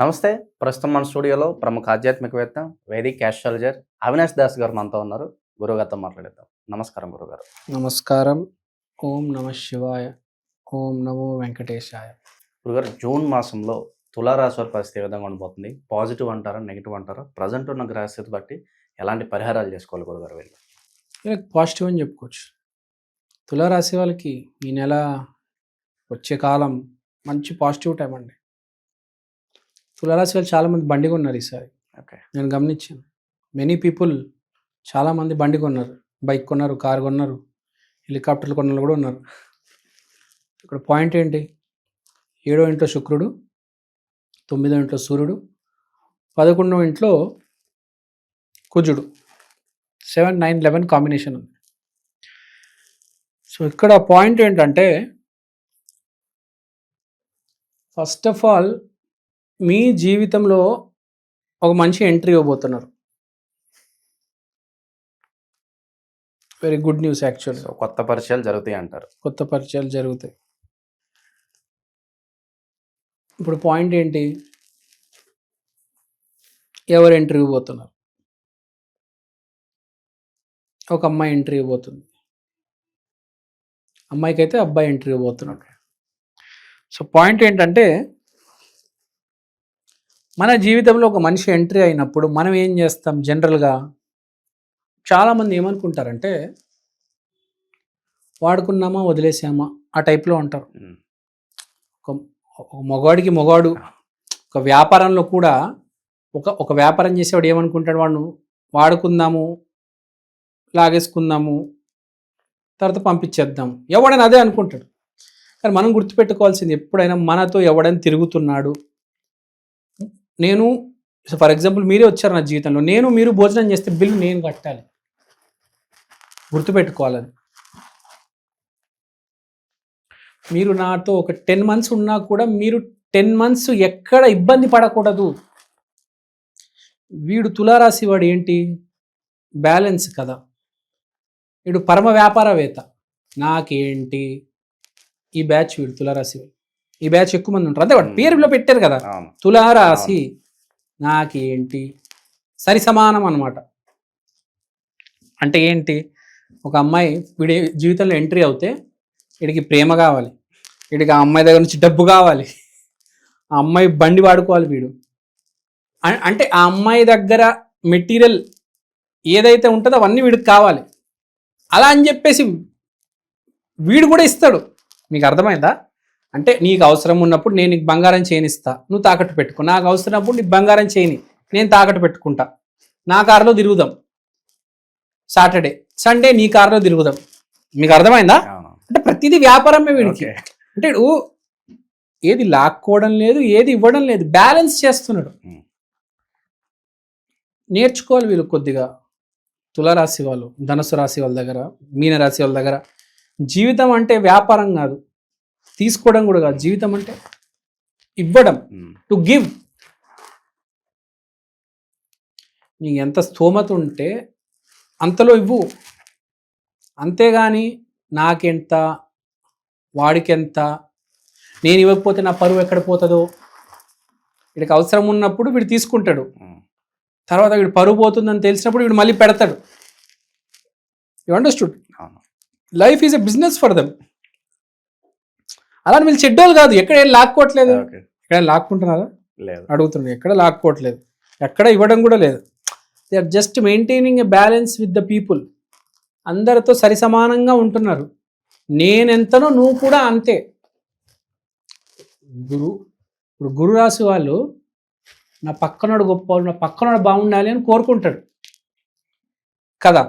నమస్తే. ప్రస్తుతం మన స్టూడియోలో ప్రముఖ ఆధ్యాత్మికవేత్త వేదిక్ ఆస్ట్రాలజర్ అవినాష్ దాస్ గారు మనతో ఉన్నారు. గురుగారితో మాట్లాడేద్దాం. నమస్కారం గురుగారు నమస్కారం. ఓం నమ శివాయ. ఓం నమో వెంకటేశాయ. గురుగారు జూన్ మాసంలో తులారాశి వారి పరిస్థితి ఏ విధంగా ఉండబోతుంది? పాజిటివ్ అంటారా నెగిటివ్ అంటారా? ప్రజెంట్ ఉన్న గ్రహస్థితి బట్టి ఎలాంటి పరిహారాలు చేసుకోవాలి గురుగారు వీళ్ళు? వీళ్ళకి పాజిటివ్ అని చెప్పుకోవచ్చు. తులారాశి వాళ్ళకి ఈ నెల వచ్చే కాలం మంచి పాజిటివ్ టైం అండి. తులారాశి వాళ్ళు చాలామంది బండి కొన్నారు ఈసారి. ఓకే. నేను గమనించాను. మెనీ పీపుల్ చాలామంది బండి కొన్నారు. బైక్ కొన్నారు కార్ కొన్నారు హెలికాప్టర్లు కొన్న వాళ్ళు కూడా ఉన్నారు. ఇక్కడ పాయింట్ ఏంటి? ఏడో ఇంట్లో శుక్రుడు తొమ్మిదో ఇంట్లో సూర్యుడు పదకొండవ ఇంట్లో కుజుడు. సెవెన్ నైన్ లెవెన్ కాంబినేషన్ ఉంది. సో ఇక్కడ పాయింట్ ఏంటంటే ఫస్ట్ ఆఫ్ ఆల్ మీ జీవితంలో ఒక మంచి ఎంట్రీ ఇవ్వబోతున్నారు. Very good news actual so కొత్త పరిచయాలు జరుగుతాయి అంటారు. కొత్త పరిచయాలు జరుగుతాయి. ఇప్పుడు పాయింట్ ఏంటి? ఎవరు ఎంట్రీ ఇవ్వబోతున్నారు? ఒక అమ్మాయి ఎంట్రీ ఇవ్వబోతుంది. అమ్మాయికి అయితే అబ్బాయి ఎంట్రీ ఇవ్వబోతున్నాడు. సో పాయింట్ ఏంటంటే మన జీవితంలో ఒక మనిషి ఎంట్రీ అయినప్పుడు మనం ఏం చేస్తాం జనరల్గా? చాలామంది ఏమనుకుంటారంటే వాడుకున్నామా వదిలేసామా? ఆ టైప్లో ఉంటారు ఒక మగవాడికి మగవాడు ఒక వ్యాపారంలో కూడా ఒక ఒక వ్యాపారం చేసేవాడు ఏమనుకుంటాడు వాడు? వాడుకుందాము లాగేసుకుందాము తర్వాత పంపించేద్దాం. ఎవడైనా అదే అనుకుంటాడు. కానీ మనం గుర్తుపెట్టుకోవాల్సింది ఎప్పుడైనా మనతో ఎవడైనా తిరుగుతున్నాడు నేను ఫర్ ఎగ్జాంపుల్ మీరే వచ్చారు నా జీవితంలో. నేను మీరు భోజనం చేస్తే బిల్లు నేను కట్టాలి. గుర్తుపెట్టుకోవాలని మీరు నాతో ఒక టెన్ మంత్స్ ఉన్నా కూడా మీరు టెన్ మంత్స్ ఎక్కడ ఇబ్బంది పడకూడదు. వీడు తులారాశి వాడు ఏంటి? బ్యాలెన్స్ కదా. వీడు పరమ వ్యాపారవేత్త. నాకేంటి? ఈ బ్యాచ్ వీడు తులారాశి వాడు. ఈ బ్యాచ్ ఎక్కువ మంది ఉంటారు. అంతే వాడు పేరులో పెట్టారు కదా. తులారాశి నాకేంటి? సరి సమానం అనమాట అంటే ఏంటి? ఒక అమ్మాయి వీడి జీవితంలో ఎంట్రీ అవుతే వీడికి ప్రేమ కావాలి. వీడికి ఆ అమ్మాయి దగ్గర నుంచి డబ్బు కావాలి. ఆ అమ్మాయి బండి వాడుకోవాలి వీడు. అంటే ఆ అమ్మాయి దగ్గర మెటీరియల్ ఏదైతే ఉంటుందో అవన్నీ వీడికి కావాలి. అలా అని చెప్పేసి వీడు కూడా ఇస్తాడు. మీకు అర్థమైందా? అంటే నీకు అవసరం ఉన్నప్పుడు నేను నీకు బంగారం చేయనిస్తా. నువ్వు తాకట్టు పెట్టుకో. నాకు అవసరమైనప్పుడు నీకు బంగారం చేయని. నేను తాకట్టు పెట్టుకుంటా. నా కారులో తిరుగుదాం. సాటర్డే. సండే నీ కారులో తిరుగుదాం. మీకు అర్థమైందా? అంటే ప్రతిదీ వ్యాపారమే వీడికి. అంటే ఏది లాక్కోవడం లేదు ఏది ఇవ్వడం లేదు. బ్యాలెన్స్ చేస్తున్నాడు. నేర్చుకోవాలి వీళ్ళు కొద్దిగా. తులారాశి వాళ్ళు ధనుసు రాశి వాళ్ళ దగ్గర మీనరాశి వాళ్ళ దగ్గర. జీవితం అంటే వ్యాపారం కాదు. తీసుకోవడం కూడా కాదు. జీవితం అంటే ఇవ్వడం. To give. నీకు ఎంత స్తోమత ఉంటే అంతలో ఇవ్వు. అంతేగాని నాకెంత వాడికెంత నేను ఇవ్వకపోతే నా పరువు ఎక్కడ పోతుందో? వీడికి అవసరం ఉన్నప్పుడు వీడు తీసుకుంటాడు. తర్వాత వీడు పరువు పోతుందని తెలిసినప్పుడు వీడు మళ్ళీ పెడతాడు. You understood life is a business for them అలా వీళ్ళు చెడ్డోళ్ళు కాదు. ఎక్కడ ఏం లాక్కోవట్లేదు. ఎక్కడ లాక్కుంటున్నారా? లేదు. అడుగుతున్నాను ఎక్కడ లాక్కోవట్లేదు. ఎక్కడ ఇవ్వడం కూడా లేదు. They are just maintaining a balance with the people అందరితో సరి సమానంగా ఉంటున్నారు. నేనెంతనో నువ్వు కూడా అంతే. గురు ఇప్పుడు గురు రాశి వాళ్ళు నా పక్కనోడు గొప్పవాడు నా పక్కనోడు బాగుండాలి అని కోరుకుంటాడు. కదా?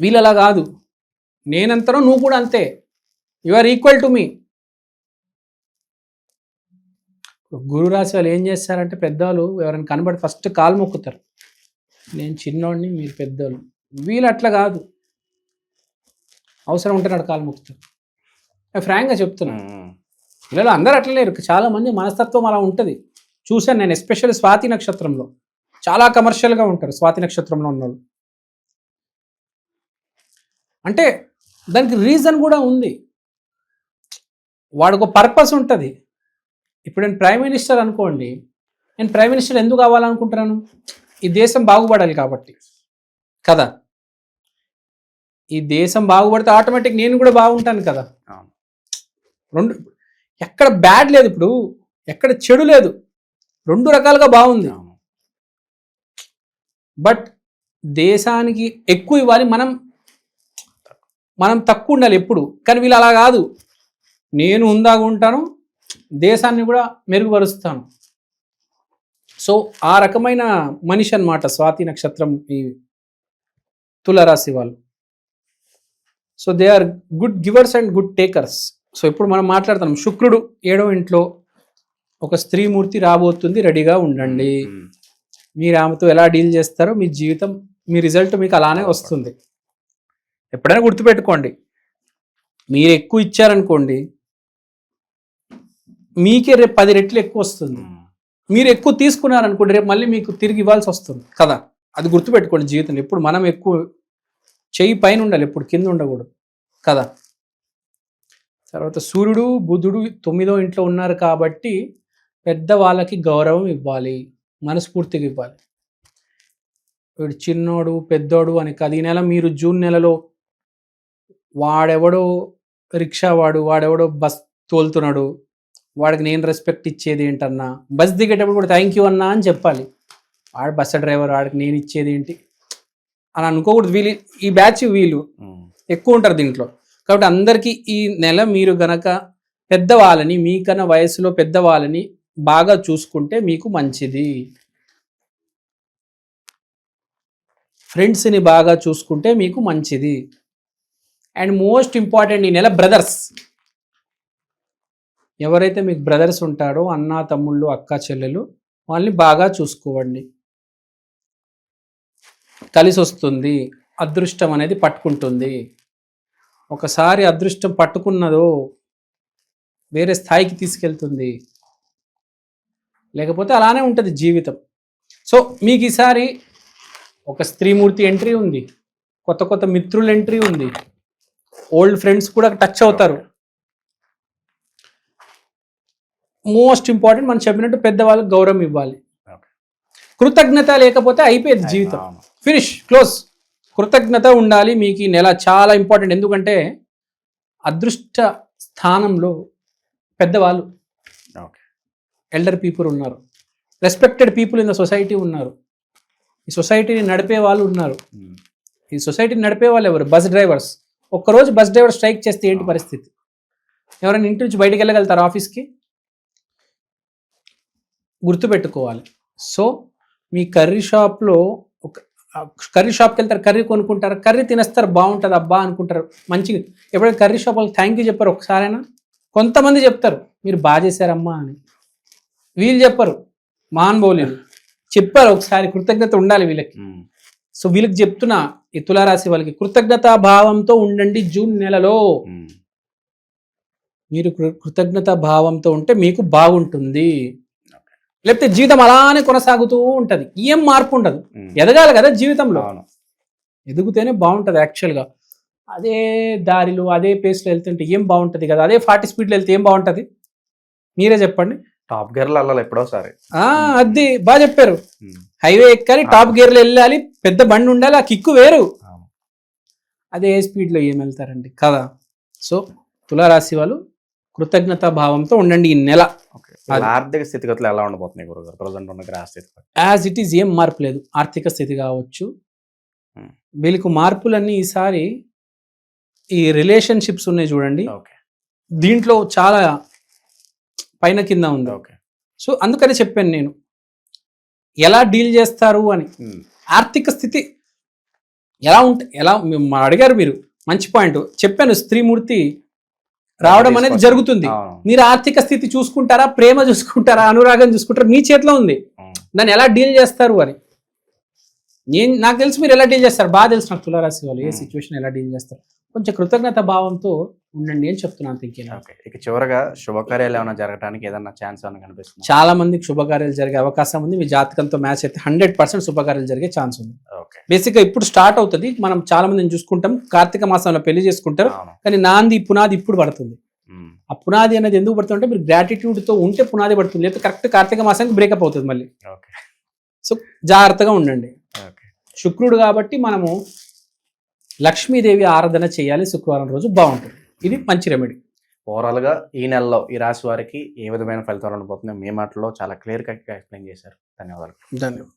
వీళ్ళు అలా కాదు. నేనెంతనో నువ్వు కూడా అంతే. You are equal to me గురు రాశి వాళ్ళు ఏం చేస్తారంటే పెద్దవాళ్ళు ఎవరైనా కనబడి ఫస్ట్ కాలు మొక్కుతారు. నేను చిన్నోడిని మీరు పెద్దోళ్ళు. వీళ్ళు అట్లా కాదు. అవసరం ఉంటే నాడు కాలు మొక్కుతారు. ఫ్రాంక్గా చెప్తున్నా ఉమ్, ఉమ్. వీళ్ళు అందరూ అట్లా లేరు. చాలా మంది మనస్తత్వం అలా ఉంటుంది. చూశాను నేను ఎస్పెషల్లీ స్వాతి నక్షత్రంలో. చాలా కమర్షియల్గా ఉంటారు స్వాతి నక్షత్రంలో ఉన్నోళ్ళు. అంటే దానికి రీజన్ కూడా ఉంది. వాడికి పర్పస్ ఉంటుంది. ఇప్పుడు నేను ప్రైమ్ మినిస్టర్ అనుకోండి నేను ప్రైమ్ మినిస్టర్ ఎందుకు కావాలనుకుంటున్నాను? ఈ దేశం బాగుపడాలి కాబట్టి. కదా? ఈ దేశం బాగుపడితే ఆటోమేటిక్ నేను కూడా బాగుంటాను కదా. రెండు ఎక్కడ బ్యాడ్ లేదు ఇప్పుడు ఎక్కడ చెడు లేదు. రెండు రకాలుగా బాగుంది. బట్ దేశానికి ఎక్కువ ఇవ్వాలి మనం మనం తక్కువ ఉండాలి ఎప్పుడు. కానీ వీళ్ళు అలా కాదు. నేను ఉందాగా ఉంటాను దేశాన్ని కూడా మెరుగుపరుస్తాను. సో ఆ రకమైన మనిషి అన్నమాట స్వాతి నక్షత్రం ఈ తులరాశి వాళ్ళు. So they are good givers and good takers so ఇప్పుడు మనం మాట్లాడుతున్నాం శుక్రుడు ఏడవ ఇంట్లో ఒక స్త్రీమూర్తి రాబోతుంది రెడీగా ఉండండి. మీరు ఆమెతో ఎలా డీల్ చేస్తారో మీ జీవితం మీ రిజల్ట్ మీకు అలానే వస్తుంది. ఎప్పుడైనా గుర్తుపెట్టుకోండి. మీరు ఎక్కువ ఇచ్చారనుకోండి మీకే రేపు పది రెట్లు ఎక్కువ వస్తుంది. మీరు ఎక్కువ తీసుకున్నారనుకోండి రేపు మళ్ళీ మీకు తిరిగి ఇవ్వాల్సి వస్తుంది. కదా? అది గుర్తుపెట్టుకోండి జీవితం ఎప్పుడు మనం ఎక్కువ చెయ్యి పైన ఉండాలి ఎప్పుడు కింద ఉండకూడదు. కదా? తర్వాత సూర్యుడు బుధుడు తొమ్మిదో ఇంట్లో ఉన్నారు కాబట్టి పెద్ద వాళ్ళకి గౌరవం ఇవ్వాలి మనస్ఫూర్తిగా ఇవ్వాలి. వీడు చిన్నోడు పెద్దోడు అని కాదు. ఈ నెల మీరు జూన్ నెలలో వాడెవడో రిక్షా వాడు వాడెవడో బస్ తోలుతున్నాడు వాడికి నేను రెస్పెక్ట్ ఇచ్చేది ఏంటన్నా? బస్ దిగేటప్పుడు కూడా థ్యాంక్ యూ అన్నా అని చెప్పాలి. వాడు బస్ డ్రైవర్ వాడికి నేను ఇచ్చేది ఏంటి? అని అనుకోకూడదు. వీళ్ళు ఈ బ్యాచ్ వీళ్ళు. ఎక్కువ ఉంటారు దీంట్లో. కాబట్టి అందరికీ ఈ నెల మీరు గనక పెద్దవాళ్ళని మీకన్నా వయసులో పెద్దవాళ్ళని బాగా చూసుకుంటే మీకు మంచిది. ఫ్రెండ్స్ని బాగా చూసుకుంటే మీకు మంచిది. అండ్ మోస్ట్ ఇంపార్టెంట్ ఈ నెల బ్రదర్స్. ఎవరైతే మీకు బ్రదర్స్ ఉంటారో అన్న తమ్ముళ్ళు అక్క చెల్లెలు వాళ్ళని బాగా చూసుకోవండి. కలిసి వస్తుంది అదృష్టం అనేది పట్టుకుంటుంది. ఒకసారి అదృష్టం పట్టుకున్నదో వేరే స్థాయికి తీసుకెళ్తుంది. లేకపోతే అలానే ఉంటుంది జీవితం. సో మీకు ఈసారి ఒక స్త్రీమూర్తి ఎంట్రీ ఉంది. కొత్త కొత్త మిత్రుల ఎంట్రీ ఉంది. ఓల్డ్ ఫ్రెండ్స్ కూడా టచ్ అవుతారు. మోస్ట్ ఇంపార్టెంట్ మనం చెప్పినట్టు పెద్దవాళ్ళకి గౌరవం ఇవ్వాలి. కృతజ్ఞత లేకపోతే అయిపోయింది జీవితం. Finish close. కృతజ్ఞత ఉండాలి మీకు ఈ నెల చాలా ఇంపార్టెంట్. ఎందుకంటే అదృష్ట స్థానంలో పెద్దవాళ్ళు ఎల్డర్ పీపుల్ ఉన్నారు. Respected people in the society ఉన్నారు. ఈ సొసైటీని నడిపే వాళ్ళు ఉన్నారు. ఈ సొసైటీని నడిపే వాళ్ళు ఎవరు? Bus drivers. ఒక్కరోజు బస్ డ్రైవర్ స్ట్రైక్ చేస్తే ఏంటి పరిస్థితి? ఎవరైనా ఇంటి నుంచి బయటికి వెళ్ళగలుగుతారు ఆఫీస్కి? గుర్తుపెట్టుకోవాలి. సో మీ కర్రీ షాప్లో ఒక కర్రీ షాప్కి వెళ్తారు కర్రీ కొనుక్కుంటారు కర్రీ తినేస్తారు బాగుంటుంది అబ్బా అనుకుంటారు. మంచిగా ఎప్పుడైనా కర్రీ షాప్ వాళ్ళకి థ్యాంక్ యూ చెప్పారు ఒకసారైనా? కొంతమంది చెప్తారు మీరు బాగా చేశారమ్మా అని. వీళ్ళు చెప్పరు మహానుభావులు చెప్పారు ఒకసారి కృతజ్ఞత ఉండాలి వీళ్ళకి. సో వీళ్ళకి చెప్తున్నా ఈ తులారాశి వాళ్ళకి కృతజ్ఞతా భావంతో ఉండండి జూన్ నెలలో. మీరు కృతజ్ఞతా భావంతో ఉంటే మీకు బాగుంటుంది. లేకపోతే జీవితం అలానే కొనసాగుతూ ఉంటది. ఏం మార్పు ఉండదు. ఎదగాలి కదా జీవితంలో. ఎదుగుతేనే బాగుంటది యాక్చువల్గా అదే దారిలో అదే పేస్లో వెళ్తుంటే ఏం బాగుంటది కదా? అదే ఫార్టీ స్పీడ్లో వెళ్తే ఏం బాగుంటది? మీరే చెప్పండి. టాప్ గేర్లు వెళ్ళాలి ఎప్పుడోసారి ఆ అది బాగా చెప్పారు. హైవే ఎక్కాలి టాప్ గేర్లో వెళ్ళాలి పెద్ద బండి ఉండాలి ఆ కిక్కు వేరు. అదే స్పీడ్లో ఏం వెళ్తారండి? కదా. సో తులారాశి వాళ్ళు కృతజ్ఞతా భావంతో ఉండండి ఈ నెల. ఓకే. ఆర్థిక స్థితిగతులు ఎలా ఉండబోతున్నాయి గురుగారు? ప్రజెంట్ ఉన్న గ్రహ స్థితి బట్టి? యాజ్ ఇట్ ఈస్ ఏం మార్పు లేదు. ఆర్థిక స్థితి కావచ్చు. Hmm. వీళ్ళకు మార్పులన్నీ ఈసారి ఈ రిలేషన్షిప్స్ ఉన్నాయి చూడండి. ఓకే. దీంట్లో చాలా పైన కింద ఉంది. ఓకే. సో అందుకని చెప్పాను నేను. ఎలా డీల్ చేస్తారు అని. ఉమ్. ఆర్థిక స్థితి ఎలా ఉంటే ఎలా అడిగారు మీరు. మంచి పాయింట్. చెప్పాను స్త్రీమూర్తి రావడం అనేది జరుగుతుంది. మీరు ఆర్థిక స్థితి చూసుకుంటారా ప్రేమ చూసుకుంటారా అనురాగం చూసుకుంటారా? మీ చేతిలో ఉంది. దాన్ని ఎలా డీల్ చేస్తారు అని. నేను నాకు తెలుసు మీరు ఎలా డీల్ చేస్తారు. బాగా తెలుసు నాకు తులారాశి వాళ్ళు ఏ. సిచ్యువేషన్ ఎలా డీల్ చేస్తారు. కొంచెం కృతజ్ఞత భావంతో ఉండండి అని చెప్తున్నాను ఓకే. ఇక చివరగా శుభకార్యాలు ఏమైనా జరగడానికి ఏదన్నా ఛాన్స్ ఏమైనా కనిపిస్తుంది? చాలా మందికి శుభకార్యాలు జరిగే అవకాశం ఉంది. మీ జాతకంతో మ్యాచ్ అయితే హండ్రెడ్ పర్సెంట్ శుభకార్యాలు జరిగే ఛాన్స్ ఉంది. బేసిక్గా ఇప్పుడు స్టార్ట్ అవుతుంది. మనం చాలా మందిని చూసుకుంటాం. కార్తీక మాసంలో పెళ్ళి చేసుకుంటారు. కానీ నాంది పునాది ఇప్పుడు పడుతుంది. ఆ పునాది అనేది ఎందుకు పడుతుంది అంటే మీరు గ్రాటిట్యూడ్తో ఉంటే పునాది పడుతుంది. లేకపోతే కరెక్ట్ కార్తీక మాసానికి బ్రేకప్ అవుతుంది మళ్ళీ. ఓకే సో జాగ్రత్తగా ఉండండి. ఓకే శుక్రుడు కాబట్టి మనము లక్ష్మీదేవి ఆరాధన చేయాలి. శుక్రవారం రోజు బాగుంటుంది. ఇది మంచి రెమెడీ ఓవరాల్గా ఈ నెలలో ఈ రాశి వారికి ఏ విధమైన ఫలితాలు ఉండబోతుందో మీ మాటలో చాలా క్లియర్ కట్గా ఎక్స్ప్లెయిన్ చేశారు. ధన్యవాదాలు. ధన్యవాదాలు.